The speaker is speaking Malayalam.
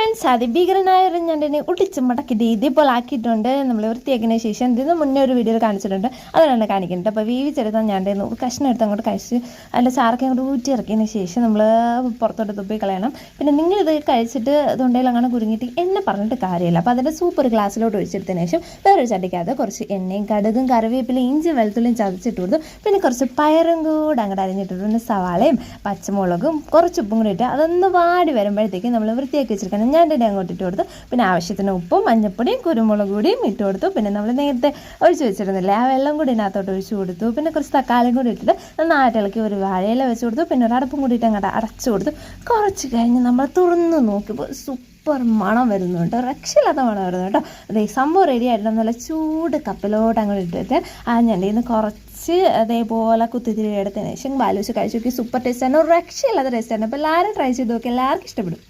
ഫ്രണ്ട്സ് അതിഭീകരനായ ഒരു ഞണ്ടിനെ ഒട്ടിച്ച് മടക്കിയിട്ട് ഇതേപോലെ ആക്കിയിട്ടുണ്ട്. നമ്മൾ വൃത്തിയാക്കിയതിന് ശേഷം ഇതിന് മുന്നേ ഒരു വീഡിയോയിൽ കാണിച്ചിട്ടുണ്ട്. അതാണ് കാണിക്കുന്നത് അപ്പോൾ വീവിച്ചെടുത്ത ഞണ്ടിന് ഒരു കഷ്ണം എടുത്ത് അങ്ങോട്ട് കഴിച്ച് അതിന്റെ ചാറൊക്കെ അങ്ങോട്ട് ഊറ്റി ഇറക്കിയതിന് ശേഷം നമ്മൾ പുറത്തോട്ട് തുപ്പി കളയണം. പിന്നെ നിങ്ങളിത് കഴിച്ചിട്ട് തൊണ്ടയിൽ അങ്ങനെ കുരുങ്ങിയിട്ട് എന്നെ പറഞ്ഞിട്ട് കാര്യമില്ല. അപ്പോൾ അതിന്റെ സൂപ്പ് ഒരു ഗ്ലാസ്സിലോട്ട് ഒഴിച്ചെടുത്തതിന് ശേഷം വേറൊരു ചട്ടിക്കകത്ത് കുറച്ച് എണ്ണയും കടുകും കറിവേപ്പിലയും ഇഞ്ചും വെളുത്തുള്ളിയും ചതച്ചിട്ട് കൊടുത്തു. പിന്നെ കുറച്ച് പയറും കൂടെ അങ്ങോട്ട് അരിഞ്ഞിട്ടിട്ട് പിന്നെ സവാളയും പച്ചമുളകും കുറച്ച് ഉപ്പും കൂടി ഇട്ട് അതൊന്ന് വാടി വരുമ്പോഴത്തേക്കും നമ്മൾ വൃത്തിയാക്കി വെച്ചിരിക്കണം ഞാൻ തന്നെ അങ്ങോട്ട് ഇട്ട് കൊടുത്തു. പിന്നെ ആവശ്യത്തിന് ഉപ്പും മഞ്ഞപ്പൊടിയും കുരുമുളക് പൊടിയും ഇട്ട് കൊടുത്തു. പിന്നെ നമ്മൾ നേരത്തെ ഒഴിച്ച് വെച്ചിരുന്നില്ലേ ആ വെള്ളം കൂടി ഇതിനകത്തോട്ട് ഒഴിച്ച് കൊടുത്തു. പിന്നെ കുറച്ച് തക്കാളിയും കൂടി ഇട്ടിട്ട് നന്നായിട്ടിളക്കി ഒരു വാഴയില വെച്ച് കൊടുത്തു. പിന്നെ ഒരു അടപ്പും കൂടിയിട്ട് അങ്ങോട്ട് അടച്ചു കൊടുത്തു. കുറച്ച് കഴിഞ്ഞ് നമ്മൾ തുറന്ന് നോക്കിയപ്പോൾ സൂപ്പർ മണം വരുന്നുണ്ട് രക്ഷയില്ലാത്ത മണം വരുന്നു കേട്ടോ. അതെ സംഭവം റെഡി ആയിട്ട് നല്ല ചൂട് കപ്പിലോട്ട് അങ്ങോട്ട് ഇട്ടിട്ട് ആ ഞണ്ടിന്ന് കുറച്ച് അതേപോലെ കുത്തിത്തിരി എടുത്തതിന് ശേഷം ബാലൂച്ച് കഴിച്ചു നോക്കി. സൂപ്പർ ടേസ്റ്റ് ആണ്. ഒരു രക്ഷയില്ലാത്ത ടേസ്റ്റ് ആണ്. അപ്പോൾ എല്ലാവരും ട്രൈ ചെയ്ത് നോക്കി. എല്ലാവർക്കും ഇഷ്ടപ്പെടും.